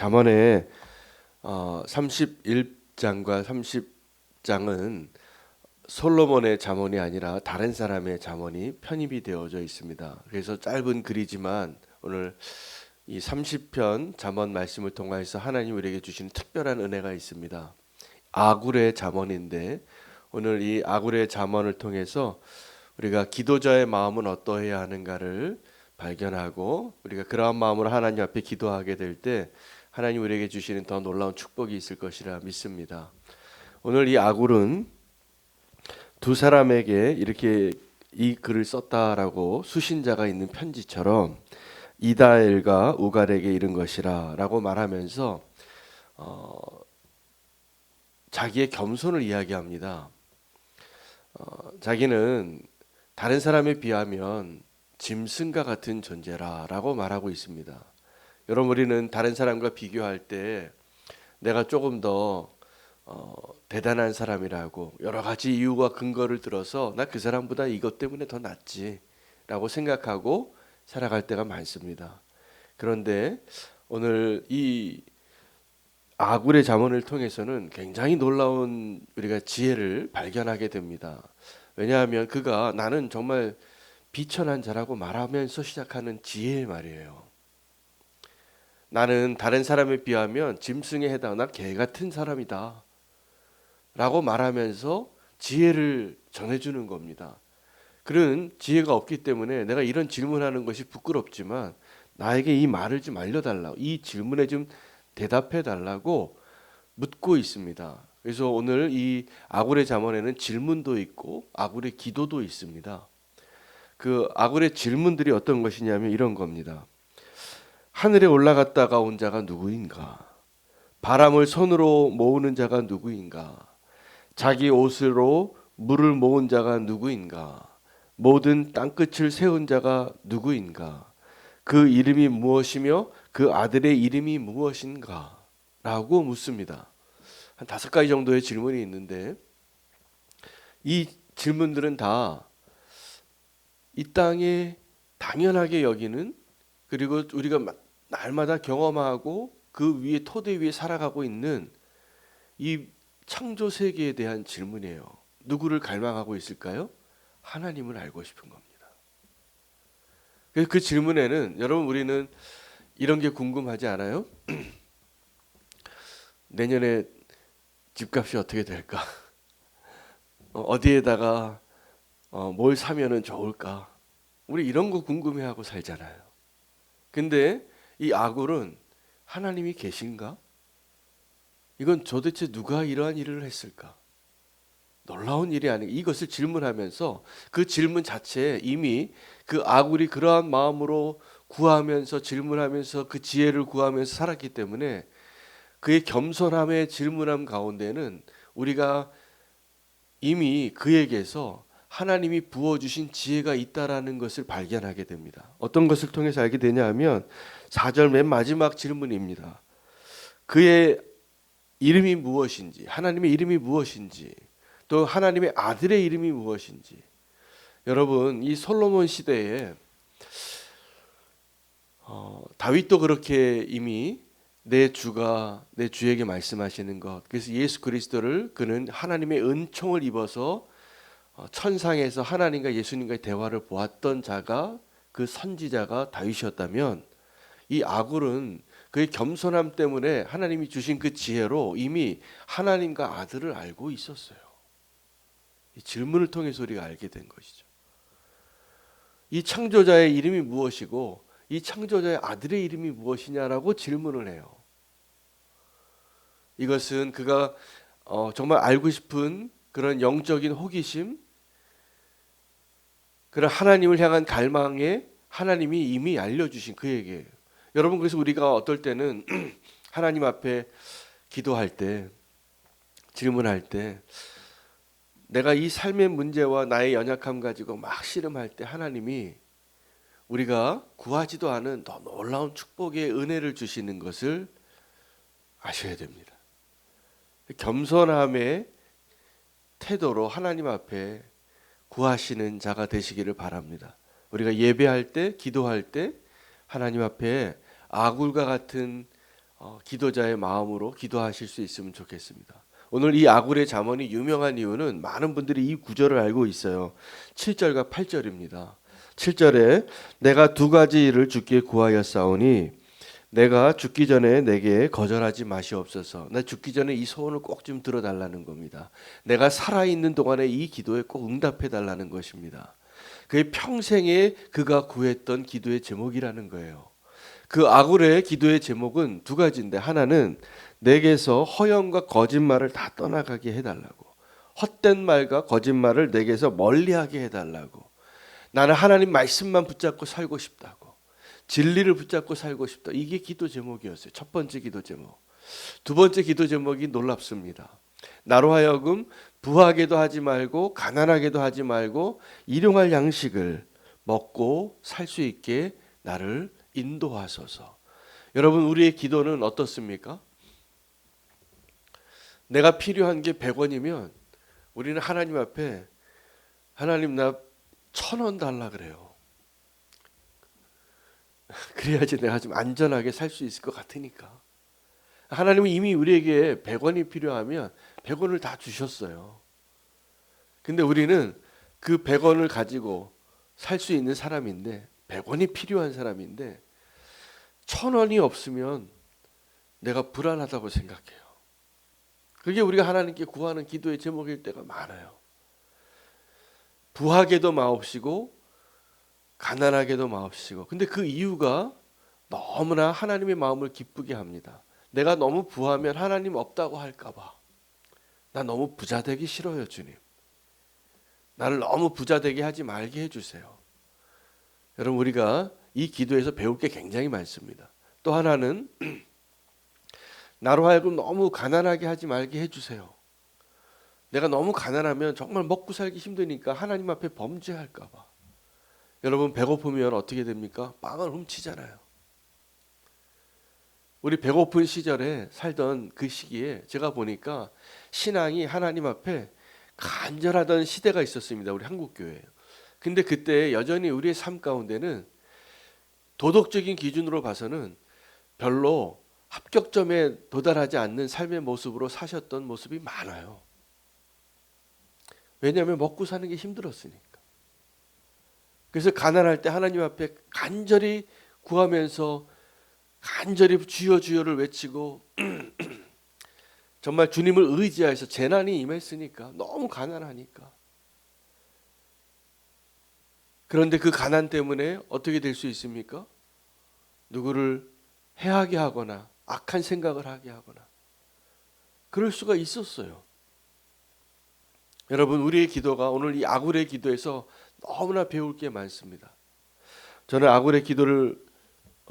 잠언의 어, 31장과 30장은 솔로몬의 잠언이 아니라 다른 사람의 잠언이 편입이 되어져 있습니다. 그래서 짧은 글이지만 오늘 이 30편 잠언 말씀을 통해서 하나님 우리에게 주시는 특별한 은혜가 있습니다. 아굴의 잠언인데 오늘 이 아굴의 잠언을 통해서 우리가 기도자의 마음은 어떠해야 하는가를 발견하고 우리가 그러한 마음으로 하나님 앞에 기도하게 될 때 하나님 우리에게 주시는 더 놀라운 축복이 있을 것이라 믿습니다. 오늘 이 아굴은 두 사람에게 이렇게 이 글을 썼다라고 수신자가 있는 편지처럼 이다엘과 우갈에게 이른 것이라라고 말하면서 어, 자기의 겸손을 이야기합니다. 어, 자기는 다른 사람에 비하면 짐승과 같은 존재라라고 말하고 있습니다. 여러분 우리는 다른 사람과 비교할 때 내가 조금 더 어, 대단한 사람이라고 여러 가지 이유와 근거를 들어서 나 그 사람보다 이것 때문에 더 낫지라고 생각하고 살아갈 때가 많습니다. 그런데 오늘 이 아굴의 자문을 통해서는 굉장히 놀라운 우리가 지혜를 발견하게 됩니다. 왜냐하면 그가 나는 정말 비천한 자라고 말하면서 시작하는 지혜의 말이에요. 나는 다른 사람에 비하면 짐승에 해당하는 개 같은 사람이다. 라고 말하면서 지혜를 전해주는 겁니다. 그런 지혜가 없기 때문에 내가 이런 질문하는 것이 부끄럽지만 나에게 이 말을 좀 알려달라고 이 질문에 좀 대답해 달라고 묻고 있습니다. 그래서 오늘 이 아굴의 잠언에는 질문도 있고 아굴의 기도도 있습니다. 그 아굴의 질문들이 어떤 것이냐면 이런 겁니다. 하늘에 올라갔다가 온 자가 누구인가? 바람을 손으로 모으는 자가 누구인가? 자기 옷으로 물을 모은 자가 누구인가? 모든 땅끝을 세운 자가 누구인가? 그 이름이 무엇이며 그 아들의 이름이 무엇인가? 라고 묻습니다. 한 다섯 가지 정도의 질문이 있는데 이 질문들은 다 이 땅에 당연하게 여기는 그리고 우리가 날마다 경험하고 그 위에 토대 위에 살아가고 있는 이 창조 세계에 대한 질문이에요. 누구를 갈망하고 있을까요? 하나님을 알고 싶은 겁니다. 그 질문에는 여러분 우리는 이런 게 궁금하지 않아요? 내년에 집값이 어떻게 될까? 어, 어디에다가 어, 뭘 사면은 좋을까? 우리 이런 거 궁금해하고 살잖아요. 근데 이 아굴은 하나님이 계신가? 이건 도대체 누가 이러한 일을 했을까? 놀라운 일이 아니 이것을 질문하면서 그 질문 자체에 이미 그 아굴이 그러한 마음으로 구하면서 질문하면서 그 지혜를 구하면서 살았기 때문에 그의 겸손함의 질문함 가운데는 우리가 이미 그에게서 하나님이 부어주신 지혜가 있다라는 것을 발견하게 됩니다. 어떤 것을 통해서 알게 되냐 하면 4절 맨 마지막 질문입니다. 그의 이름이 무엇인지, 하나님의 이름이 무엇인지, 또 하나님의 아들의 이름이 무엇인지. 여러분, 이 솔로몬 시대에 어, 다윗도 그렇게 이미 내 주가 내 주에게 말씀하시는 것. 그래서 예수 그리스도를 그는 하나님의 은총을 입어서 어, 천상에서 하나님과 예수님과의 대화를 보았던 자가 그 선지자가 다윗이었다면 이 아굴은 그의 겸손함 때문에 하나님이 주신 그 지혜로 이미 하나님과 아들을 알고 있었어요. 이 질문을 통해서 우리가 알게 된 것이죠. 이 창조자의 이름이 무엇이고 이 창조자의 아들의 이름이 무엇이냐라고 질문을 해요. 이것은 그가 어, 정말 알고 싶은 그런 영적인 호기심, 그런 하나님을 향한 갈망에 하나님이 이미 알려주신 그에게 여러분 그래서 우리가 어떨 때는 하나님 앞에 기도할 때 질문할 때 내가 이 삶의 문제와 나의 연약함 가지고 막 씨름할 때 하나님이 우리가 구하지도 않은 더 놀라운 축복의 은혜를 주시는 것을 아셔야 됩니다. 겸손함의 태도로 하나님 앞에 구하시는 자가 되시기를 바랍니다. 우리가 예배할 때, 기도할 때 하나님 앞에 아굴과 같은 어, 기도자의 마음으로 기도하실 수 있으면 좋겠습니다. 오늘 이 아굴의 잠언이 유명한 이유는 많은 분들이 이 구절을 알고 있어요. 7절과 8절입니다. 7절에 내가 두 가지 일을 주께 구하였사오니 내가 죽기 전에 내게 거절하지 마시옵소서. 나 죽기 전에 이 소원을 꼭 좀 들어달라는 겁니다. 내가 살아 있는 동안에 이 기도에 꼭 응답해 달라는 것입니다. 그의 평생에 그가 구했던 기도의 제목이라는 거예요. 그 아굴의 기도의 제목은 두 가지인데 하나는 내게서 허영과 거짓말을 다 떠나가게 해달라고. 헛된 말과 거짓말을 내게서 멀리하게 해달라고. 나는 하나님 말씀만 붙잡고 살고 싶다고. 진리를 붙잡고 살고 싶다. 이게 기도 제목이었어요. 첫 번째 기도 제목. 두 번째 기도 제목이 놀랍습니다. 나로 하여금 부하게도 하지 말고 가난하게도 하지 말고 일용할 양식을 먹고 살 수 있게 나를 인도하소서. 여러분 우리의 기도는 어떻습니까? 내가 필요한 게 100원이면 우리는 하나님 앞에 하나님 나 천 원 달라 그래요. 그래야지 내가 좀 안전하게 살 수 있을 것 같으니까. 하나님은 이미 우리에게 100원이 필요하면 100원을 다 주셨어요. 근데 우리는 그 100원을 가지고 살 수 있는 사람인데 100원이 필요한 사람인데 1000원이 없으면 내가 불안하다고 생각해요. 그게 우리가 하나님께 구하는 기도의 제목일 때가 많아요. 부하게도 마옵시고 가난하게도 마옵시고. 근데 그 이유가 너무나 하나님의 마음을 기쁘게 합니다. 내가 너무 부하면 하나님 없다고 할까 봐. 나 너무 부자 되기 싫어요, 주님. 나를 너무 부자 되게 하지 말게 해 주세요. 여러분 우리가 이 기도에서 배울 게 굉장히 많습니다. 또 하나는 나로 하여금 너무 가난하게 하지 말게 해주세요. 내가 너무 가난하면 정말 먹고 살기 힘드니까 하나님 앞에 범죄할까 봐. 여러분 배고프면 어떻게 됩니까? 빵을 훔치잖아요. 우리 배고픈 시절에 살던 그 시기에 제가 보니까 신앙이 하나님 앞에 간절하던 시대가 있었습니다. 우리 한국 교회. 근데 그때 여전히 우리의 삶 가운데는 도덕적인 기준으로 봐서는 별로 합격점에 도달하지 않는 삶의 모습으로 사셨던 모습이 많아요. 왜냐하면 먹고 사는 게 힘들었으니까. 그래서 가난할 때 하나님 앞에 간절히 구하면서 간절히 주여 주여를 외치고 정말 주님을 의지하여서 재난이 임했으니까 너무 가난하니까. 그런데 그 가난 때문에 어떻게 될 수 있습니까? 누구를 해하게 하거나 악한 생각을 하게 하거나 그럴 수가 있었어요. 여러분 우리의 기도가 오늘 이 아굴의 기도에서 너무나 배울 게 많습니다. 저는 아굴의 기도를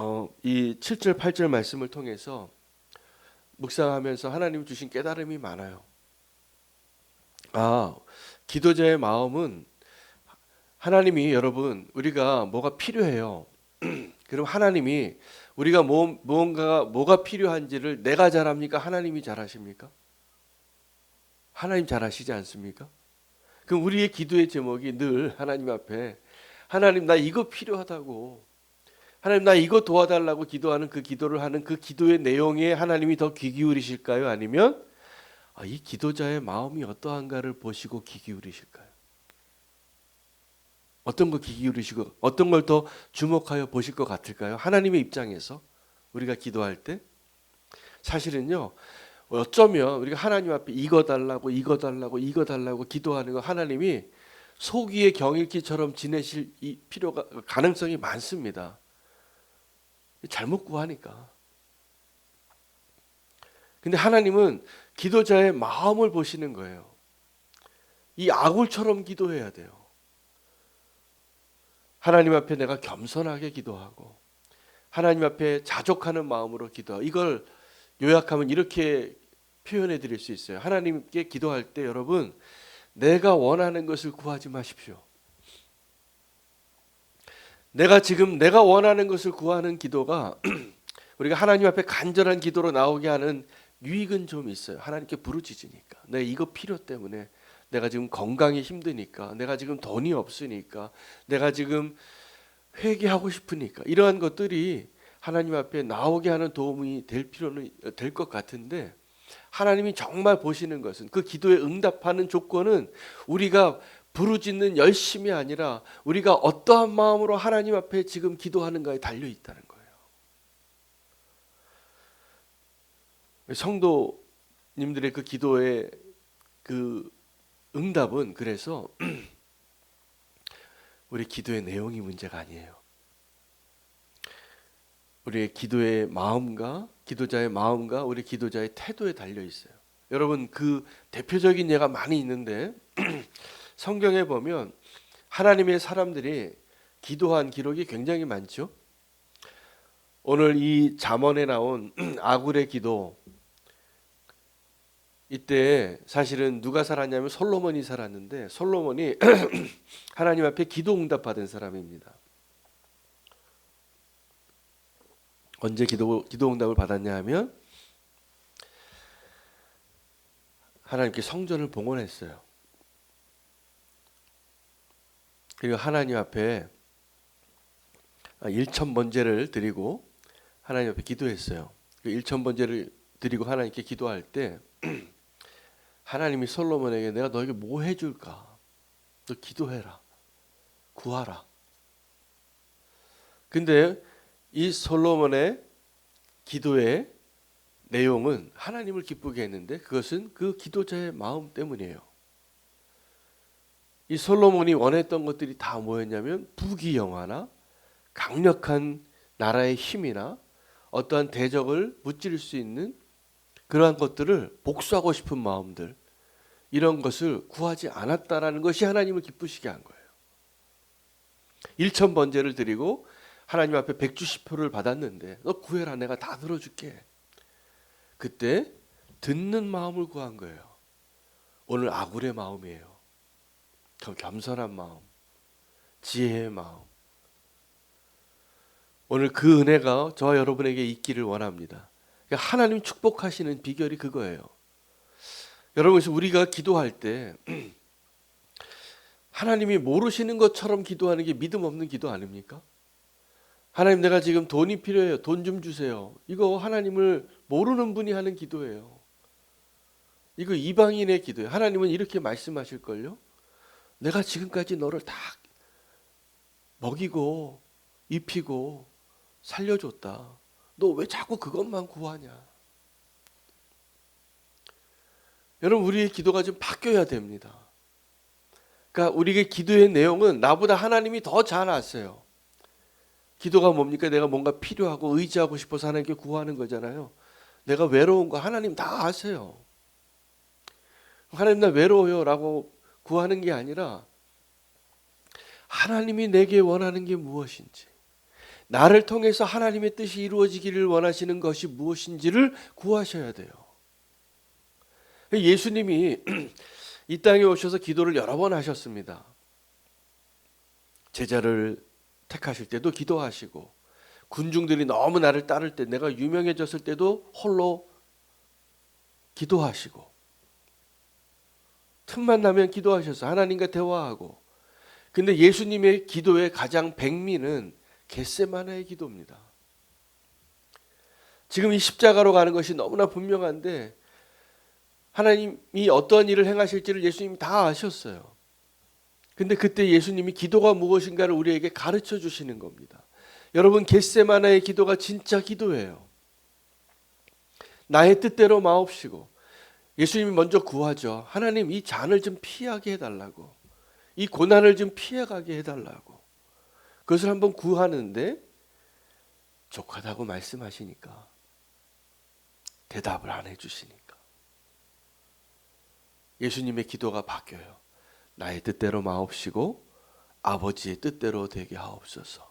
어, 이 7절 8절 말씀을 통해서 묵상하면서 하나님 주신 깨달음이 많아요. 아, 기도자의 마음은 하나님이 여러분 우리가 뭐가 필요해요. 그럼 하나님이 우리가 뭐, 무언가 뭐가 필요한지를 내가 잘합니까? 하나님이 잘하십니까? 하나님 잘하시지 않습니까? 그럼 우리의 기도의 제목이 늘 하나님 앞에 하나님 나 이거 필요하다고 하나님 나 이거 도와달라고 기도하는 그 기도를 하는 그 기도의 내용에 하나님이 더 귀 기울이실까요? 아니면 아, 이 기도자의 마음이 어떠한가를 보시고 귀 기울이실까요? 어떤 거 귀 기울이시고 어떤 걸 더 주목하여 보실 것 같을까요? 하나님의 입장에서 우리가 기도할 때 사실은요 어쩌면 우리가 하나님 앞에 이거 달라고 이거 달라고 이거 달라고 기도하는 거 하나님이 소기의 경일기처럼 지내실 필요가 가능성이 많습니다. 잘못 구하니까. 근데 하나님은 기도자의 마음을 보시는 거예요. 이 아굴처럼 기도해야 돼요. 하나님 앞에 내가 겸손하게 기도하고 하나님 앞에 자족하는 마음으로 기도하고 이걸 요약하면 이렇게 표현해 드릴 수 있어요. 하나님께 기도할 때 여러분 내가 원하는 것을 구하지 마십시오. 내가 지금 내가 원하는 것을 구하는 기도가 우리가 하나님 앞에 간절한 기도로 나오게 하는 유익은 좀 있어요. 하나님께 부르짖으니까. 내 이거 필요 때문에 내가 지금 건강이 힘드니까, 내가 지금 돈이 없으니까, 내가 지금 회개하고 싶으니까 이러한 것들이 하나님 앞에 나오게 하는 도움이 될 필요는 될 것 같은데 하나님이 정말 보시는 것은 그 기도에 응답하는 조건은 우리가 부르짖는 열심이 아니라 우리가 어떠한 마음으로 하나님 앞에 지금 기도하는가에 달려 있다는 거예요. 성도님들의 그 기도의 그 응답은 그래서 우리 기도의 내용이 문제가 아니에요. 우리의 기도의 마음과 기도자의 마음과 우리 기도자의 태도에 달려 있어요. 여러분 그 대표적인 예가 많이 있는데 성경에 보면 하나님의 사람들이 기도한 기록이 굉장히 많죠. 오늘 이 잠언에 나온 아굴의 기도 이때 사실은 누가 살았냐면 솔로몬이 살았는데 솔로몬이 하나님 앞에 기도 응답 받은 사람입니다. 언제 기도 기도 응답을 받았냐 하면 하나님께 성전을 봉헌했어요. 그리고 하나님 앞에 1천 번제를 드리고 하나님 앞에 기도했어요. 1천 번제를 드리고 하나님께 기도할 때 하나님이 솔로몬에게 내가 너에게 뭐 해줄까? 너 기도해라. 구하라. 근데 이 솔로몬의 기도의 내용은 하나님을 기쁘게 했는데 그것은 그 기도자의 마음 때문이에요. 이 솔로몬이 원했던 것들이 다 뭐였냐면 부귀영화나 강력한 나라의 힘이나 어떠한 대적을 무찌를 수 있는 그러한 것들을 복수하고 싶은 마음들 이런 것을 구하지 않았다라는 것이 하나님을 기쁘시게 한 거예요. 1천 번제를 드리고 하나님 앞에 백주시표를 받았는데 너 구해라 내가 다 들어줄게. 그때 듣는 마음을 구한 거예요. 오늘 아굴의 마음이에요. 겸손한 마음, 지혜의 마음. 오늘 그 은혜가 저와 여러분에게 있기를 원합니다. 그러니까 하나님 축복하시는 비결이 그거예요. 여러분 우리가 기도할 때 하나님이 모르시는 것처럼 기도하는 게 믿음 없는 기도 아닙니까? 하나님 내가 지금 돈이 필요해요. 돈 좀 주세요. 이거 하나님을 모르는 분이 하는 기도예요. 이거 이방인의 기도예요. 하나님은 이렇게 말씀하실 걸요. 내가 지금까지 너를 다 먹이고 입히고 살려줬다. 너 왜 자꾸 그것만 구하냐? 여러분 우리의 기도가 좀 바뀌어야 됩니다. 그러니까 우리의 기도의 내용은 나보다 하나님이 더 잘 아세요. 기도가 뭡니까? 내가 뭔가 필요하고 의지하고 싶어서 하나님께 구하는 거잖아요. 내가 외로운 거 하나님 다 아세요. 하나님 나 외로워요라고 구하는 게 아니라 하나님이 내게 원하는 게 무엇인지 나를 통해서 하나님의 뜻이 이루어지기를 원하시는 것이 무엇인지를 구하셔야 돼요. 예수님이 이 땅에 오셔서 기도를 여러 번 하셨습니다. 제자를 택하실 때도 기도하시고 군중들이 너무 나를 따를 때 내가 유명해졌을 때도 홀로 기도하시고 틈만 나면 기도하셔서 하나님과 대화하고 근데 예수님의 기도의 가장 백미는 겟세마나의 기도입니다. 지금 이 십자가로 가는 것이 너무나 분명한데 하나님이 어떤 일을 행하실지를 예수님이 다 아셨어요. 근데 그때 예수님이 기도가 무엇인가를 우리에게 가르쳐 주시는 겁니다. 여러분 겟세마나의 기도가 진짜 기도예요. 나의 뜻대로 마옵시고 예수님이 먼저 구하죠. 하나님 이 잔을 좀 피하게 해달라고. 이 고난을 좀 피해가게 해달라고. 그것을 한번 구하는데 족하다고 말씀하시니까 대답을 안 해주시니까 예수님의 기도가 바뀌어요. 나의 뜻대로 마옵시고 아버지의 뜻대로 되게 하옵소서.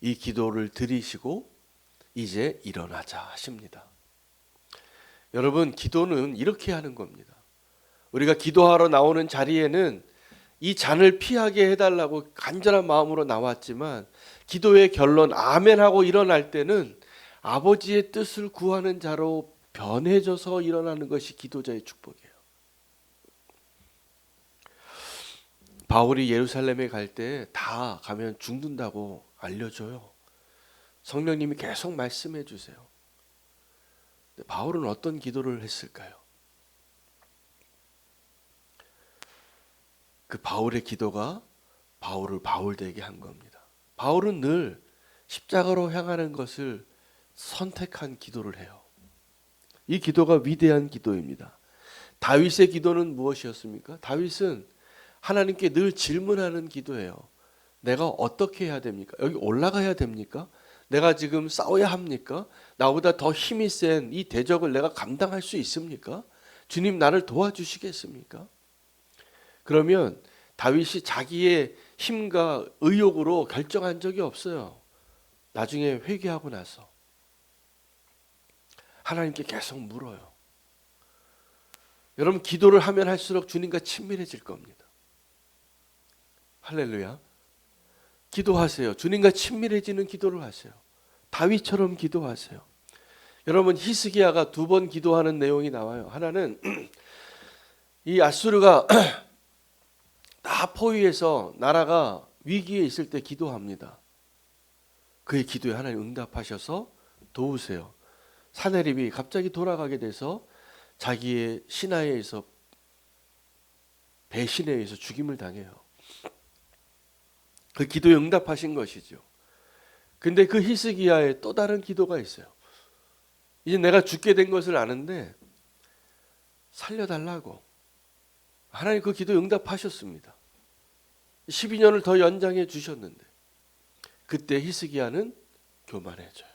이 기도를 드리시고 이제 일어나자 하십니다. 여러분 기도는 이렇게 하는 겁니다. 우리가 기도하러 나오는 자리에는 이 잔을 피하게 해달라고 간절한 마음으로 나왔지만 기도의 결론 아멘 하고 일어날 때는 아버지의 뜻을 구하는 자로 변해져서 일어나는 것이 기도자의 축복이에요. 바울이 예루살렘에 갈 때 다 가면 죽는다고 알려줘요. 성령님이 계속 말씀해 주세요. 바울은 어떤 기도를 했을까요? 그 바울의 기도가 바울을 바울되게 한 겁니다. 바울은 늘 십자가로 향하는 것을 선택한 기도를 해요. 이 기도가 위대한 기도입니다. 다윗의 기도는 무엇이었습니까? 다윗은 하나님께 늘 질문하는 기도예요. 내가 어떻게 해야 됩니까? 여기 올라가야 됩니까? 내가 지금 싸워야 합니까? 나보다 더 힘이 센 이 대적을 내가 감당할 수 있습니까? 주님 나를 도와주시겠습니까? 그러면 다윗이 자기의 힘과 의욕으로 결정한 적이 없어요. 나중에 회개하고 나서 하나님께 계속 물어요. 여러분 기도를 하면 할수록 주님과 친밀해질 겁니다. 할렐루야. 기도하세요. 주님과 친밀해지는 기도를 하세요. 다윗처럼 기도하세요. 여러분 히스기야가 두 번 기도하는 내용이 나와요. 하나는 이 아수르가 다 포위해서 나라가 위기에 있을 때 기도합니다. 그의 기도에 하나님 응답하셔서 도우세요. 사내립이 갑자기 돌아가게 돼서 자기의 신하에 의해서 배신에 의해서 죽임을 당해요. 그 기도에 응답하신 것이죠. 근데 그 히스기야의 또 다른 기도가 있어요. 이제 내가 죽게 된 것을 아는데 살려달라고. 하나님 그 기도에 응답하셨습니다. 12년을 더 연장해 주셨는데 그때 히스기야는 교만해져요.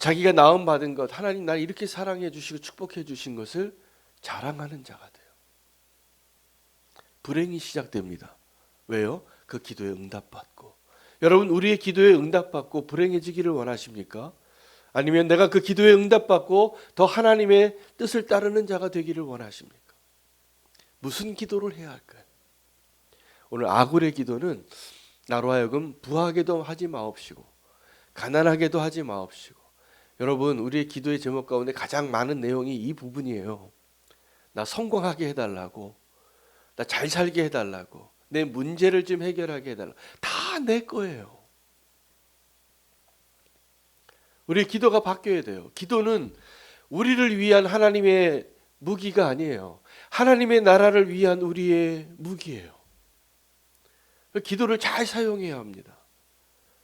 자기가 나음 받은 것, 하나님 날 이렇게 사랑해 주시고 축복해 주신 것을 자랑하는 자가 돼요. 불행이 시작됩니다. 왜요? 그 기도에 응답받고. 여러분 우리의 기도에 응답받고 불행해지기를 원하십니까? 아니면 내가 그 기도에 응답받고 더 하나님의 뜻을 따르는 자가 되기를 원하십니까? 무슨 기도를 해야 할까요? 오늘 아굴의 기도는 나로 하여금 부하게도 하지 마옵시고 가난하게도 하지 마옵시고 여러분 우리의 기도의 제목 가운데 가장 많은 내용이 이 부분이에요. 나 성공하게 해달라고 나 잘 살게 해달라고 내 문제를 좀 해결하게 해달라 다 내 거예요. 우리 기도가 바뀌어야 돼요. 기도는 우리를 위한 하나님의 무기가 아니에요. 하나님의 나라를 위한 우리의 무기예요. 기도를 잘 사용해야 합니다.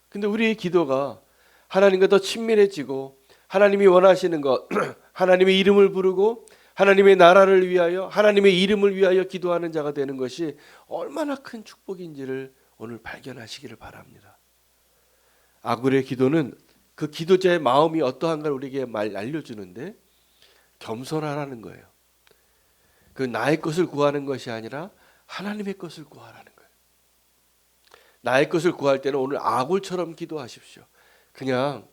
근데 우리의 기도가 하나님과 더 친밀해지고 하나님이 원하시는 것, 하나님의 이름을 부르고 하나님의 나라를 위하여 하나님의 이름을 위하여 기도하는 자가 되는 것이 얼마나 큰 축복인지를 오늘 발견하시기를 바랍니다. 아굴의 기도는 그 기도자의 마음이 어떠한가를 우리에게 말 알려주는데 겸손하라는 거예요. 그 나의 것을 구하는 것이 아니라 하나님의 것을 구하라는 거예요. 나의 것을 구할 때는 오늘 아굴처럼 기도하십시오. 그냥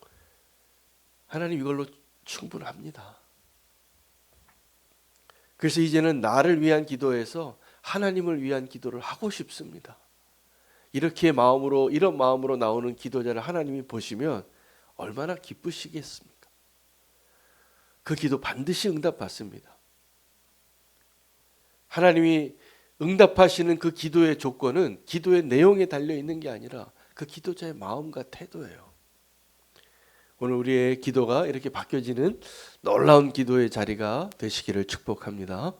하나님 이걸로 충분합니다. 그래서 이제는 나를 위한 기도에서 하나님을 위한 기도를 하고 싶습니다. 이렇게 마음으로 이런 마음으로 나오는 기도자를 하나님이 보시면 얼마나 기쁘시겠습니까? 그 기도 반드시 응답받습니다. 하나님이 응답하시는 그 기도의 조건은 기도의 내용에 달려 있는 게 아니라 그 기도자의 마음과 태도예요. 오늘 우리의 기도가 이렇게 바뀌어지는 놀라운 기도의 자리가 되시기를 축복합니다.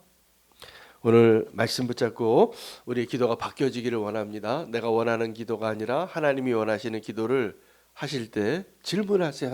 오늘 말씀 붙잡고 우리의 기도가 바뀌어지기를 원합니다. 내가 원하는 기도가 아니라 하나님이 원하시는 기도를 하실 때 질문하세요.